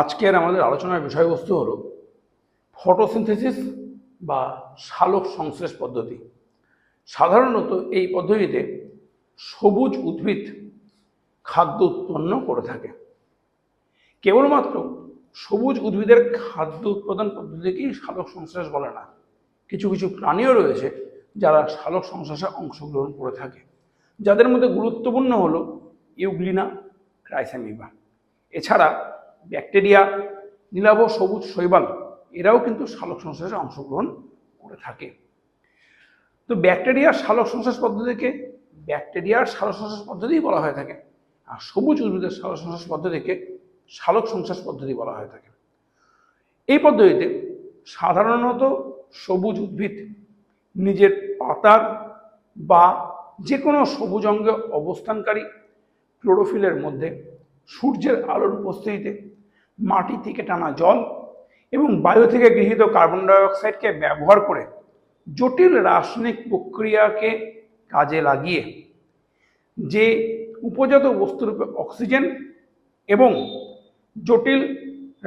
আজকের আমাদের আলোচনার বিষয়বস্তু হল ফটোসিনথেসিস বা সালোক সংশ্লেষ পদ্ধতি। সাধারণত এই পদ্ধতিতে সবুজ উদ্ভিদ খাদ্য উৎপন্ন করে থাকে। কেবলমাত্র সবুজ উদ্ভিদের খাদ্য উৎপাদন পদ্ধতিকেই সালোক সংশ্লেষ বলে না। কিছু কিছু প্রাণীও রয়েছে যারা সালোক সংশ্লেষে অংশগ্রহণ করে থাকে। যাদের মধ্যে গুরুত্বপূর্ণ হলো ইউগ্লিনা, ক্রাইসামিবা। এছাড়া ব্যাকটেরিয়া, নীলাভ, সবুজ, শৈবাল, এরাও কিন্তু সালোক সংশ্লেষে অংশগ্রহণ করে থাকে। তো ব্যাকটেরিয়ার সালোক সংশ্লেষ পদ্ধতিকে ব্যাকটেরিয়ার সালোক সংশ্লেষ পদ্ধতিই বলা হয়ে থাকে আর সবুজ উদ্ভিদের সালোক সংশ্লেষ পদ্ধতিকে সালোক সংশ্লেষ পদ্ধতি বলা হয়ে থাকে। এই পদ্ধতিতে সাধারণত সবুজ উদ্ভিদ নিজের পাতার বা যে কোনো সবুজ অঙ্গে অবস্থানকারী ক্লোরোফিলের মধ্যে সূর্যের আলোর উপস্থিতিতে মাটি থেকে টানা জল এবং বায়ু থেকে গৃহীত কার্বন ডাইঅক্সাইডকে ব্যবহার করে জটিল রাসায়নিক প্রক্রিয়াকে কাজে লাগিয়ে যে উপজাত বস্তুরূপে অক্সিজেন এবং জটিল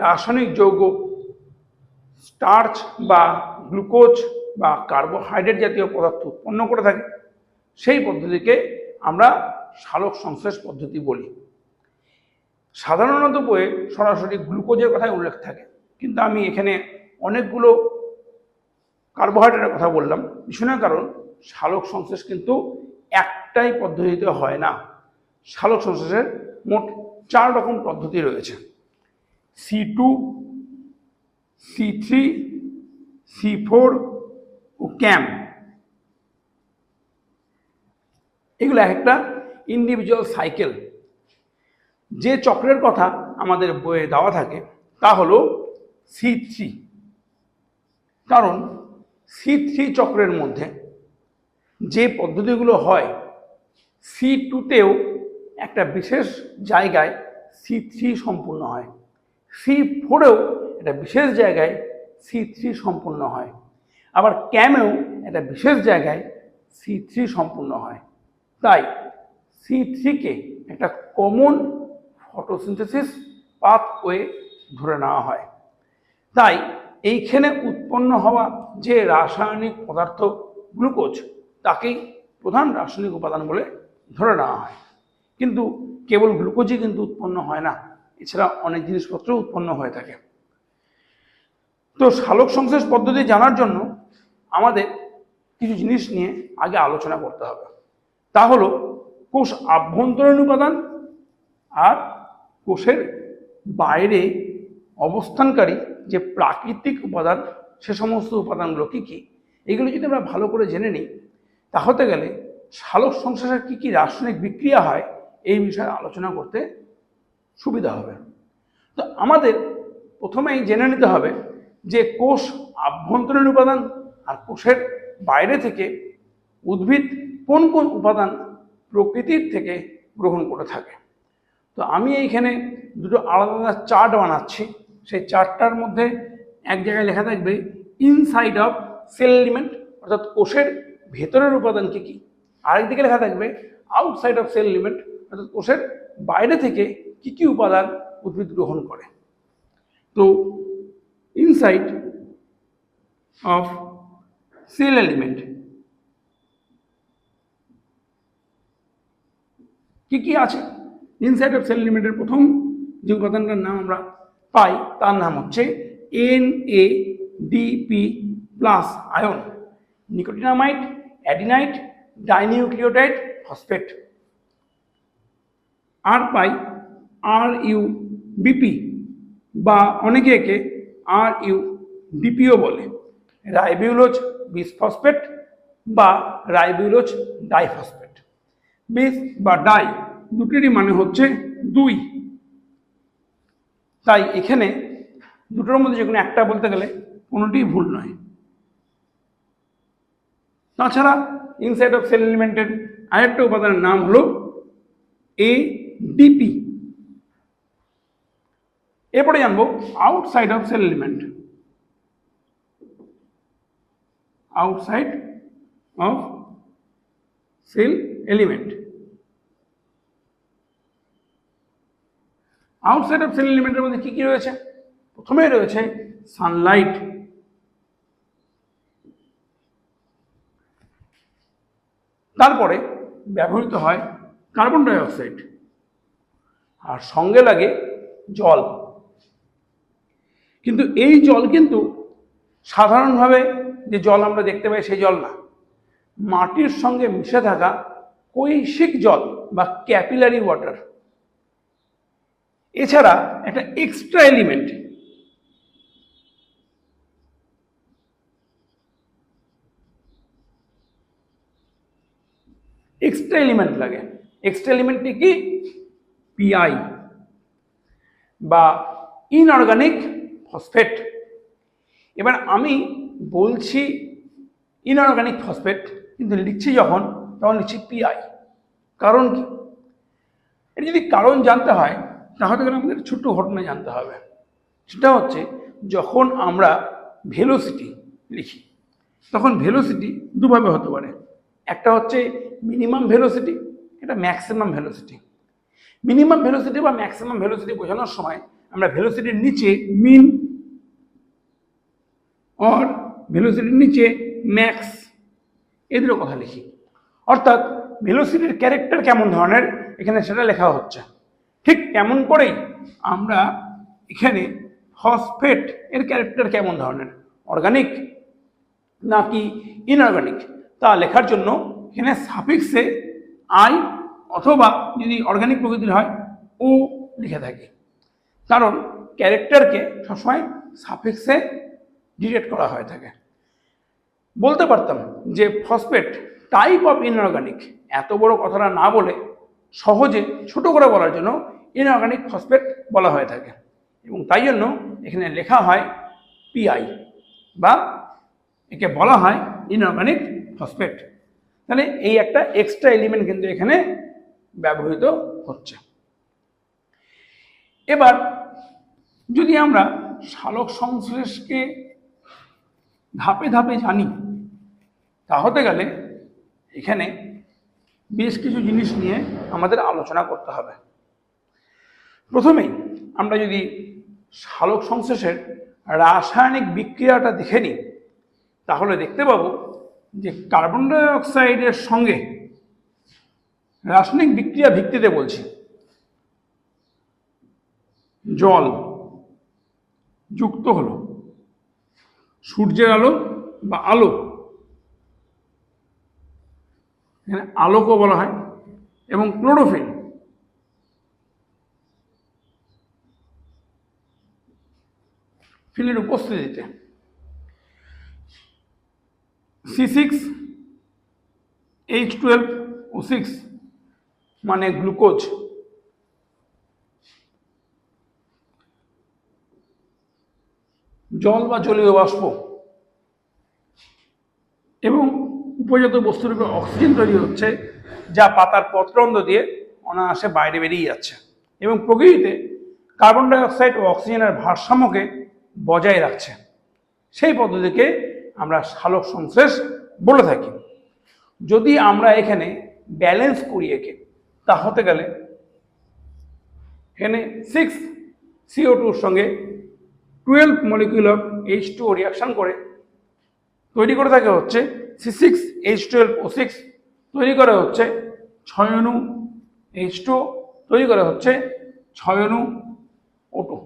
রাসায়নিক যৌগ স্টার্চ বা গ্লুকোজ বা কার্বোহাইড্রেট জাতীয় পদার্থ উৎপন্ন করে থাকে, সেই পদ্ধতিকে আমরা সালোক সংশ্লেষ পদ্ধতি বলি। সাধারণত বইয়ে সরাসরি গ্লুকোজের কথাই উল্লেখ থাকে। কিন্তু আমি এখানে অনেকগুলো কার্বোহাইড্রেটের কথা বললাম। ভীষণের কারণ, শালক সংশ্লেষ কিন্তু একটাই পদ্ধতিতে হয় না। শালক সংশ্লেষের মোট চার রকম পদ্ধতি রয়েছে। C two, C three, C four ও ক্যাম। এগুলো একটা ইন্ডিভিজুয়াল সাইকেল যে চক্রের কথা আমাদের বইয়ে দেওয়া থাকে, তা হলো সি থ্রি কারণ সি থ্রি চক্রের মধ্যে যে পদ্ধতিগুলো হয় সি টুতেও একটা বিশেষ জায়গায় সি থ্রি সম্পূর্ণ হয়। সি ফোরেও একটা বিশেষ জায়গায় সি থ্রি সম্পূর্ণ হয়। আবার ক্যামেও একটা বিশেষ জায়গায় সি থ্রি সম্পূর্ণ হয়। তাই সি থ্রিকে একটা কমন ফটোসিনথেসিস পাথওয়ে ধরে নেওয়া হয়। তাই এইখানে উৎপন্ন হওয়া যে রাসায়নিক পদার্থ গ্লুকোজ, তাকেই প্রধান রাসায়নিক উপাদান বলে ধরে নেওয়া হয়। কিন্তু কেবল গ্লুকোজই কিন্তু উৎপন্ন হয় না, এছাড়া অনেক জিনিসপত্র উৎপন্ন হয়ে থাকে। তো সালোক সংশ্লেষ পদ্ধতি জানার জন্য আমাদের কিছু জিনিস নিয়ে আগে আলোচনা করতে হবে। তা হলো কোষ আভ্যন্তরীণ উপাদান আর কোষের বাইরে অবস্থানকারী যে প্রাকৃতিক উপাদান, সে সমস্ত উপাদানগুলো কী কী? এগুলো যদি আমরা ভালো করে জেনে নিই, তা হতে গেলে সালোক সংশ্লেষের কী কী রাসায়নিক বিক্রিয়া হয়, এই বিষয়ে আলোচনা করতে সুবিধা হবে। তো আমাদের প্রথমেই জেনে নিতে হবে যে কোষ আভ্যন্তরীণ উপাদান আর কোষের বাইরে থেকে উদ্ভিদ কোন কোন উপাদান প্রকৃতির থেকে গ্রহণ করে থাকে। তো আমি এইখানে দুটো আলাদা আলাদা চার্ট বানাচ্ছি। সেই চার্টটার মধ্যে এক জায়গায় লেখা থাকবে ইনসাইড অফ সেল এলিমেন্ট অর্থাৎ কোষের ভেতরের উপাদান কী কী? আরেকদিকে লেখা থাকবে আউটসাইড অফ সেল এলিমেন্ট অর্থাৎ কোষের বাইরে থেকে কী কী উপাদান উদ্ভিদ গ্রহণ করে। তো ইনসাইড অফ সেল এলিমেন্ট কি কি আছে? ইনসাইড অফ সেল এলিমেন্টের প্রথম যে উপাদানটার নাম আমরা পাই, তার নাম হচ্ছে N A DP plus ion nicotinamide adenine dinucleotide phosphate আর পাই আর ইউ বিপি বা অনেকে একে আর ইউ ডিপিও বলে রাইবিউলোজ বিসফসফেট বা রাইবিউলোজ ডাইফসফেট বিস বা ডাই দুটিরই মানে হচ্ছে দুই। তাই এখানে দুটোর মধ্যে যে কোনো একটা বলতে গেলে কোনোটিই ভুল নয়। তাছাড়া ইনসাইড অফ সেল এলিমেন্টের আরেকটা উপাদানের নাম হলো এ ডিপি এরপরে জানব outside of cell element outside of cell element outside of cell এলিমেন্টের মধ্যে কি কি রয়েছে? প্রথমেই রয়েছে সানলাইট তারপরে ব্যবহৃত হয় কার্বন ডাইঅক্সাইড আর সঙ্গে লাগে জল। কিন্তু এই জল কিন্তু সাধারণভাবে যে জল আমরা দেখতে পাই সেই জল না। মাটির সঙ্গে মিশে থাকা কৈশিক জল বা ক্যাপিলারি ওয়াটার এছাড়া একটা এক্সট্রা এলিমেন্ট এক্সট্রা এলিমেন্ট লাগে। এক্সট্রা এলিমেন্টটি কি? পিআই বা ইনঅর্গানিক ফসফেট এবার আমি বলছি ইনঅর্গানিক ফসফেট কিন্তু লিখছি যখন, তখন লিখছি পিআই কারণ কি? এটা যদি কারণ জানতে হয় তাহলে গেলে আমাদের ছোট্ট ঘটনা জানতে হবে। সেটা হচ্ছে, যখন আমরা ভেলোসিটি লিখি, তখন ভেলোসিটি দুভাবে হতে পারে। একটা হচ্ছে মিনিমাম ভেলোসিটি এটা ম্যাক্সিমাম ভেলোসিটি মিনিমাম ভেলোসিটি বা ম্যাক্সিমাম ভেলোসিটি বোঝানোর সময় আমরা ভেলোসিটির নিচে মিন অর ভেলোসিটির নিচে ম্যাক্স এদেরও কথা লিখি। অর্থাৎ ভেলোসিটির ক্যারেক্টার কেমন ধরনের? এখানে সেটা লেখা হচ্ছে। ঠিক তেমন করেই আমরা এখানে ফসফেট এর ক্যারেক্টার কেমন ধরনের? অর্গানিক নাকি ইনঅর্গানিক তা লেখার জন্য এখানে সাফিক্সে আই অথবা যদি অর্গানিক প্রকৃতির হয় ও লিখে থাকি। কারণ ক্যারেক্টারকে সবসময় সাফিক্সে ডিটেক্ট করা হয়ে থাকে। বলতে পারতাম যে ফসফেট টাইপ অফ ইনঅর্গানিক এত বড় কথাটা না বলে সহজে ছোট করে বলার জন্য ইনঅর্গানিক ফসফেট বলা হয়ে থাকে। এবং তাই জন্য এখানে লেখা হয় পিআই বা একে বলা হয় ইনঅর্গানিক ফসফেট তাহলে এই একটা এক্সট্রা এলিমেন্ট কিন্তু এখানে ব্যবহৃত হচ্ছে। এবার যদি আমরা সালোক সংশ্লেষকে ধাপে ধাপে জানি, তা হতে গেলে এখানে বেশ কিছু জিনিস নিয়ে আমাদের আলোচনা করতে হবে। প্রথমেই আমরা যদি সালোক সংশ্লেষের রাসায়নিক বিক্রিয়াটা দেখে নিই, তাহলে দেখতে পাবো যে কার্বন ডাইঅক্সাইডের সঙ্গে রাসায়নিক বিক্রিয়া ভিত্তিতে বলছি, জল যুক্ত হলো, সূর্যের আলো বা আলো, এখানে আলোকও বলা হয়, এবং ক্লোরোফিল ফিলের উপস্থিতিতে C six H twelve O six মানে গ্লুকোজ জল বা জলীয় বাষ্প। এবং উপজাত বস্তুরূপে অক্সিজেন তৈরি হচ্ছে, যা পাতার পত্রন্দ দিয়ে অনায়াসে বাইরে বেরিয়ে যাচ্ছে। এবং প্রকৃতিতে কার্বন ডাই অক্সাইড ও অক্সিজেনের ভারসাম্যকে বজায় রাখছে সেই পদ্ধতিকে আমরা সালোক সংশ্লেষ বলে থাকি। যদি আমরা এখানে ব্যালেন্স করি একে, তা হতে গেলে এখানে সিক্স সিও টুর সঙ্গে twelve molecule of H two reaction করে। তৈরি করে থাকে হচ্ছে C six H twelve O six তৈরি করা হচ্ছে ছয় অণু এইচ টু তৈরি করা হচ্ছে ছয় অণু ও টু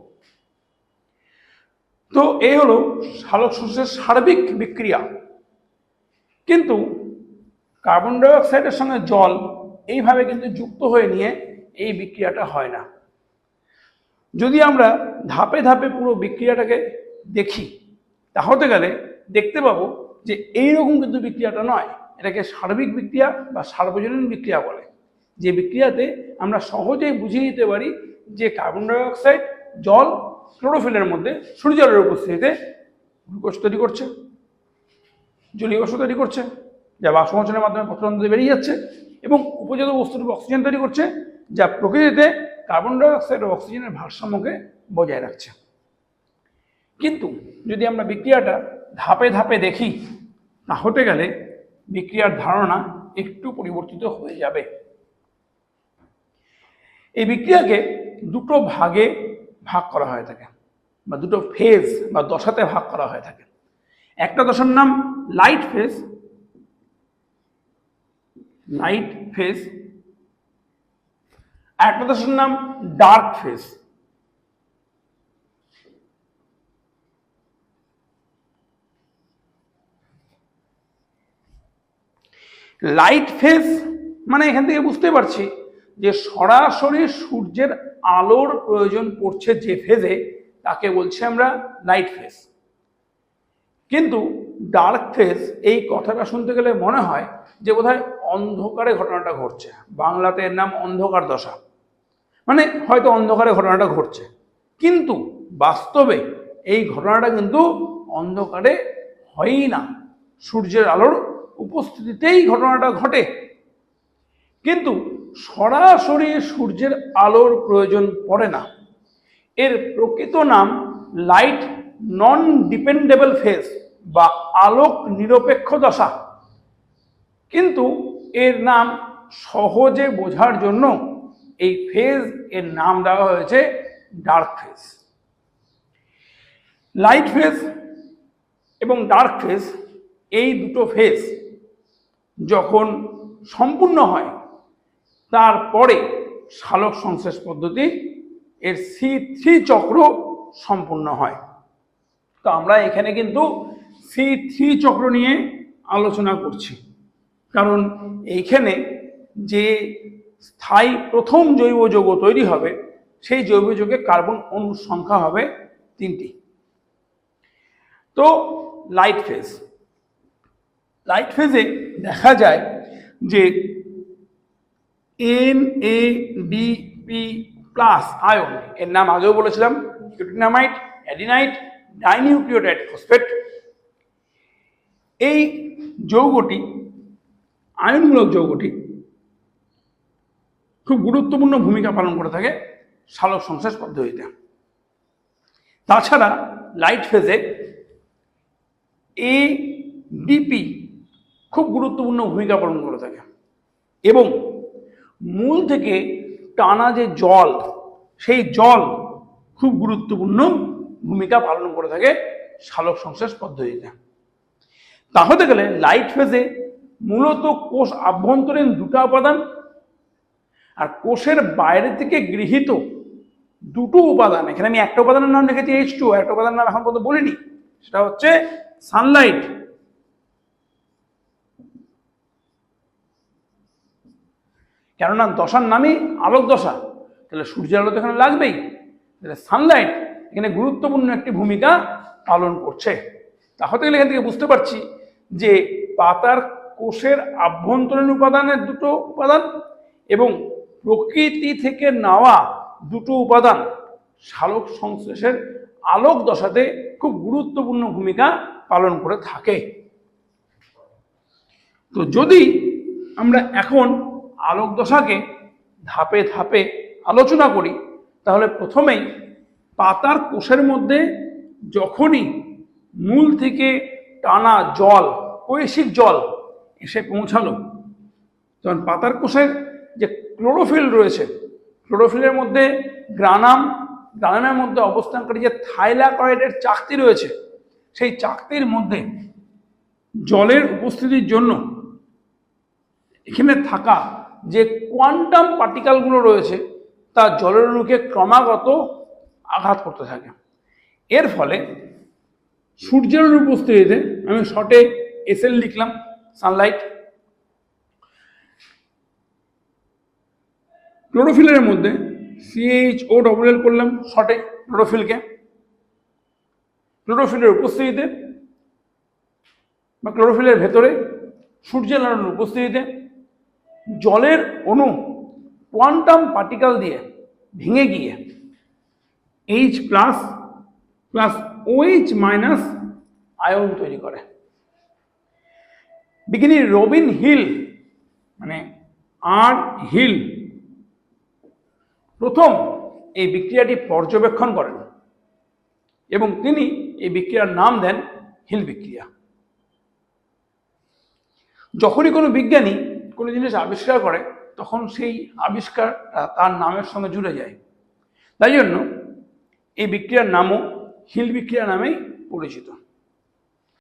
তো এই হলো সালোক সংশ্লেষের সার্বিক বিক্রিয়া। কিন্তু কার্বন ডাইঅক্সাইডের সঙ্গে জল এইভাবে কিন্তু যুক্ত হয়ে নিয়ে এই বিক্রিয়াটা হয় না। যদি আমরা ধাপে ধাপে পুরো বিক্রিয়াটাকে দেখি, তা হতে গেলে দেখতে পাবো যে এইরকম কিন্তু বিক্রিয়াটা নয়। এটাকে সার্বিক বিক্রিয়া বা সার্বজনীন বিক্রিয়া বলে। যে বিক্রিয়াতে আমরা সহজেই বুঝিয়ে দিতে পারি যে কার্বন ডাই অক্সাইড জল ক্লোরোফিলের মধ্যে সূর্যজলের উপস্থিতিতে গ্লুকোজ তৈরি করছে, জলীয় বাষ্প তৈরি করছে, যা বাষ্পমোচনের মাধ্যমে পত্রন্তে বেরিয়ে যাচ্ছে এবং উপজাত বস্তুর অক্সিজেন তৈরি করছে, যা প্রকৃতিতে কার্বন ডাই অক্সাইড ও অক্সিজেনের ভারসাম্যকে বজায় রাখছে। কিন্তু যদি আমরা বিক্রিয়াটা ধাপে ধাপে দেখি, না হতে গেলে বিক্রিয়ার ধারণা একটু পরিবর্তিত হয়ে যাবে। এই বিক্রিয়াকে দুটো ভাগে ভাগ করা হয়ে থাকে, বা দুটো ফেজ বা দশাতে ভাগ করা হয়ে থাকে। একটা দশার নাম লাইট ফেজ লাইট ফেজ আর একটা দশার নাম ডার্ক ফেজ লাইট ফেজ মানে এখান থেকে বুঝতে পারছি যে সরাসরি সূর্যের আলোর প্রয়োজন পড়ছে যে ফেজে তাকে বলছি আমরা নাইট ফেজ কিন্তু ডার্ক ফেজ এই কথাটা শুনতে গেলে মনে হয় যে বোধহয় অন্ধকারে ঘটনাটা ঘটছে। বাংলাতে এর নাম অন্ধকার দশা। মানে হয়তো অন্ধকারে ঘটনাটা ঘটছে। কিন্তু বাস্তবে এই ঘটনাটা কিন্তু অন্ধকারে হয়ই না। সূর্যের আলোর উপস্থিতিতেই ঘটনাটা ঘটে। কিন্তু সরাসরি সূর্যের আলোর প্রয়োজন পড়ে না। এর প্রকৃত নাম লাইট নন ডিপেন্ডেবল ফেজ বা আলোক নিরপেক্ষ দশা। কিন্তু এর নাম সহজে বোঝার জন্য এই ফেজের নাম দেওয়া হয়েছে ডার্ক ফেজ লাইট ফেজ এবং ডার্ক ফেজ এই দুটো ফেজ যখন সম্পূর্ণ হয় তারপরে সালোক সংশ্লেষ পদ্ধতি এর সি থ্রি চক্র সম্পূর্ণ হয়। তো আমরা এখানে কিন্তু সি থ্রি চক্র নিয়ে আলোচনা করছি। কারণ এইখানে যে স্থায়ী প্রথম জৈব যৌগ তৈরি হবে, সেই জৈব যৌগে কার্বন অণুর সংখ্যা হবে তিনটি। তো লাইট ফেজ লাইট ফেজে দেখা যায় যে N D P plus ion এর নাম আগেও বলেছিলাম ইউটিনামাইট অ্যাডিনাইট ডাইনিউক্লিওটাইড ফসফেট এই যৌগটি, আয়নমূলক যৌগটি খুব গুরুত্বপূর্ণ ভূমিকা পালন করে থাকে সালোক সংশ্লেষ পদ্ধতিতে। তাছাড়া লাইট ফেজে এ ডিপি খুব গুরুত্বপূর্ণ ভূমিকা পালন করে থাকে এবং মূল থেকে টানা যে জল, সেই জল খুব গুরুত্বপূর্ণ ভূমিকা পালন করে থাকে সালোক সংশ্লেষ পদ্ধতিতে। তা হতে গেলে লাইট ফেজে মূলত কোষ আভ্যন্তরীণ দুটো উপাদান আর কোষের বাইরে থেকে গৃহীত দুটো উপাদান, এখানে আমি একটা উপাদানের নাম লিখেছি এইচ টু একটা উপাদানের নাম এখন পর্যন্ত বলিনি, সেটা হচ্ছে সানলাইট কেননা দশার নামই আলোক দশা। তাহলে সূর্যের আলো তো এখানে লাগবেই। তাহলে সানলাইট এখানে গুরুত্বপূর্ণ একটি ভূমিকা পালন করছে। তা হতে গেলে এখান থেকে বুঝতে পারছি যে পাতার কোষের আভ্যন্তরীণ উপাদানের দুটো উপাদান এবং প্রকৃতি থেকে নেওয়া দুটো উপাদান সালোক সংশ্লেষের আলোক দশাতে খুব গুরুত্বপূর্ণ ভূমিকা পালন করে থাকে। তো যদি আমরা এখন আলোক দশাকে ধাপে ধাপে আলোচনা করি, তাহলে প্রথমেই পাতার কোষের মধ্যে যখনই মূল থেকে টানা জল কৈশিক জল এসে পৌঁছালো, তখন পাতার কোষের যে ক্লোরোফিল রয়েছে, ক্লোরোফিলের মধ্যে গ্রানাম, গ্রানামের মধ্যে অবস্থানকারী যে থাইলাকয়েডের চাকতি রয়েছে, সেই চাকতির মধ্যে জলের উপস্থিতির জন্য এখানে থাকা যে কোয়ান্টাম পার্টিকেলগুলো রয়েছে, তা জলের অণুকে ক্রমাগত আঘাত করতে থাকে। এর ফলে সূর্যের উপস্থিতিতে আমি শর্টে এসএল লিখলাম সানলাইট ক্লোরোফিলের মধ্যে সিএইচ ও ডবল এল করলাম শর্টে ক্লোরোফিলকে ক্লোরোফিলের উপস্থিতিতে বা ক্লোরোফিলের ভেতরে সূর্যের আলোর উপস্থিতিতে জলের অণু কোয়ান্টাম পার্টিকেল দিয়ে ভেঙে গিয়ে H plus plus OH minus ion তৈরি করে। বিজ্ঞানী রবিন হিল মানে আর হিল প্রথম এই বিক্রিয়াটি পর্যবেক্ষণ করেন এবং তিনি এই বিক্রিয়ার নাম দেন হিল বিক্রিয়া। যখনই কোনো বিজ্ঞানী কোনো জিনিস আবিষ্কার করে, তখন সেই আবিষ্কারটা তার নামের সঙ্গে জুড়ে যায়। তাই জন্য এই বিক্রিয়ার নামও হিল বিক্রিয়া নামেই পরিচিত।